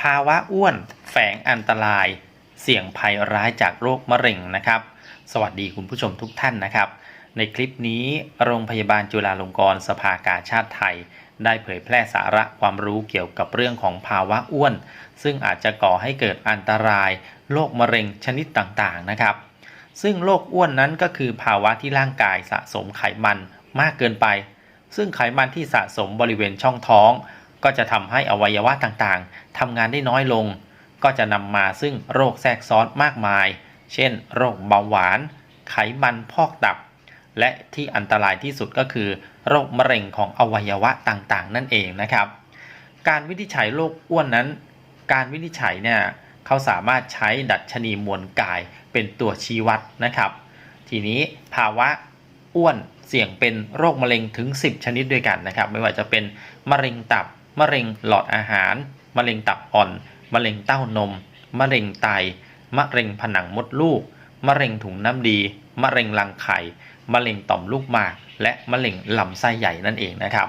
ภาวะอ้วนแฝงอันตราย เสี่ยงภัยร้ายจากโรคมะเร็งนะครับ สวัสดีคุณผู้ชมทุกท่านนะครับ ในคลิปนี้โรงพยาบาลจุฬาลงกรณ์สภากาชาติไทย ได้เผยแพร่สาระความรู้เกี่ยวกับเรื่องของภาวะอ้วน ซึ่งอาจจะก่อให้เกิดอันตรายโรคมะเร็งชนิดต่างๆนะครับ ซึ่งโรคอ้วนนั้นก็คือภาวะที่ร่างกายสะสมไขมันมากเกินไป ซึ่งไขมันที่สะสมบริเวณช่องท้อง ก็จะทำให้อวัยวะต่างๆทำงานได้น้อยลง ก็จะนำมาซึ่งโรคแทรกซ้อนมากมาย เช่น โรคเบาหวาน ไขมันพอกตับ และที่อันตรายที่สุดก็คือ โรคมะเร็งของอวัยวะต่างๆ นั่นเองนะครับ การวินิจฉัยโรคอ้วนนั้น การวินิจฉัยเนี่ยเขาสามารถใช้ดัชนีมวลกายเป็นตัวชี้วัดนะครับ ทีนี้ภาวะอ้วนเสี่ยงเป็นโรคมะเร็งถึง 10 ชนิดด้วยกันนะครับ ไม่ว่าจะเป็นมะเร็งตับ มะเร็งหลอดอาหาร มะเร็งตับอ่อน มะเร็งเต้านม มะเร็งไต มะเร็งผนังมดลูก มะเร็งถุงน้ำดี มะเร็งรังไข่ มะเร็งต่อมลูกหมาก และมะเร็งลำไส้ใหญ่นั่นเองนะครับ